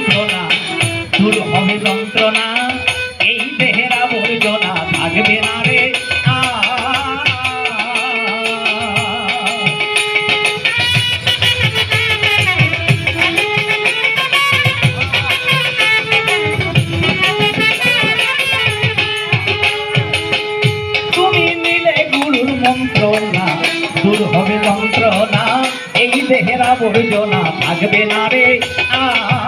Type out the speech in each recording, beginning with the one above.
মন্ত্রণা দূর হবে যন্ত্রণা, এই দেহের আবর্জনা থাকবে না রে। মন্ত্রণা দূর হবে যন্ত্রণা, এই দেহের আবর্জনা থাকবে না রে। আর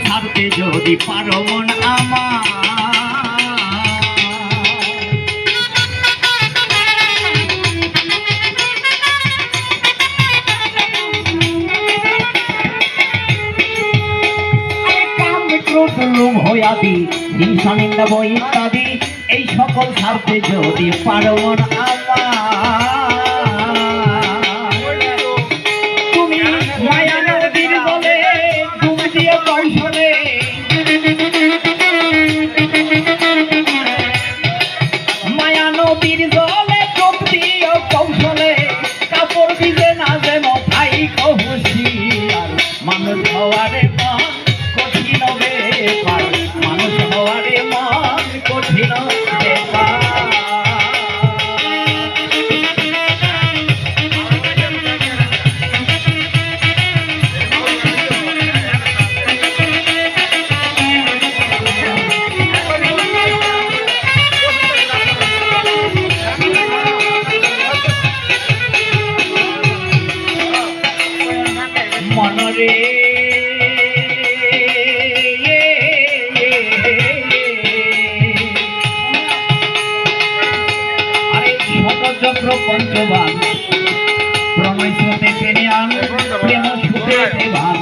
ছাড়তে যদি আমার। হিংসা নিন্দা ভয় ইত্যাদি এই সকল ছাড়তে যদি পারো মন মনরে আরে শতচক্র পঞ্চবান। প্রণয় স্রোতে টেনে আন প্রেম সুখে দেবান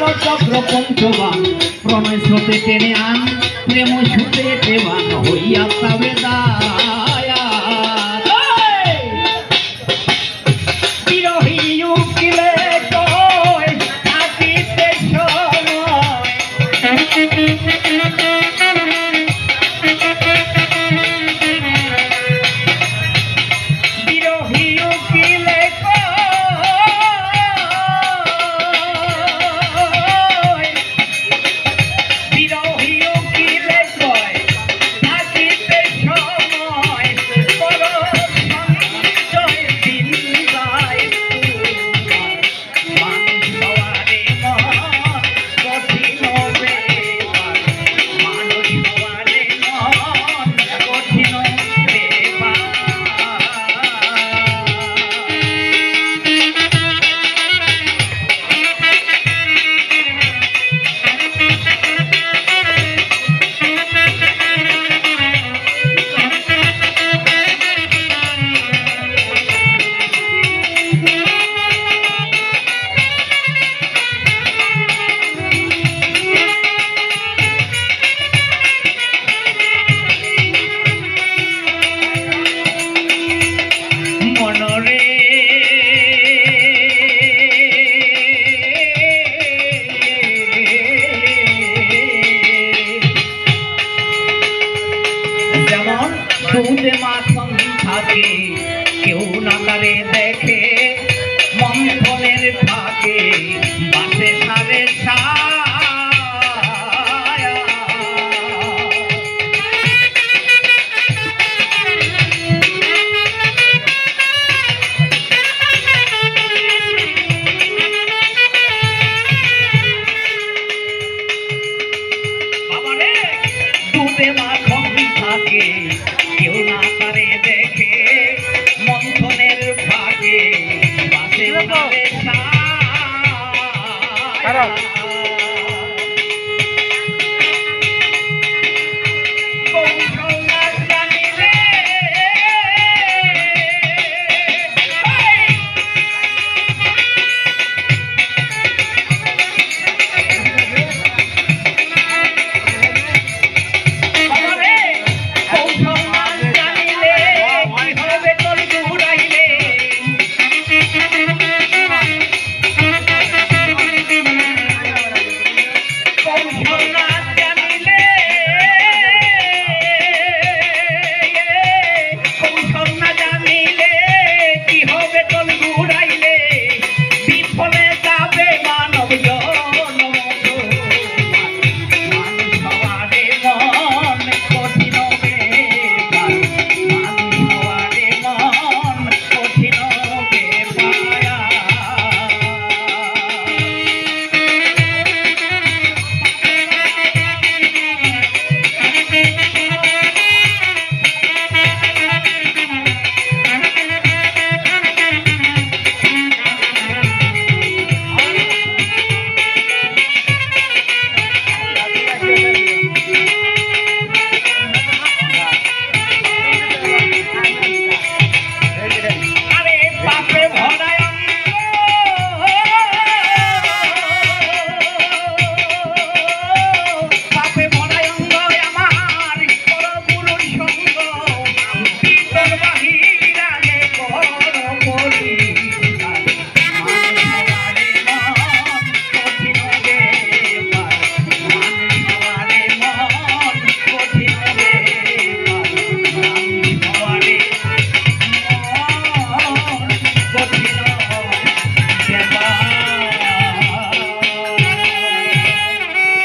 শত চক্র পঞ্চবান প্রণয় স্রোতে টেনে আন প্রেম সুতে দেবান হইয়া তাবে দায়া তারে দেখে মন্থনের ফাঁকে বাসে ছায়া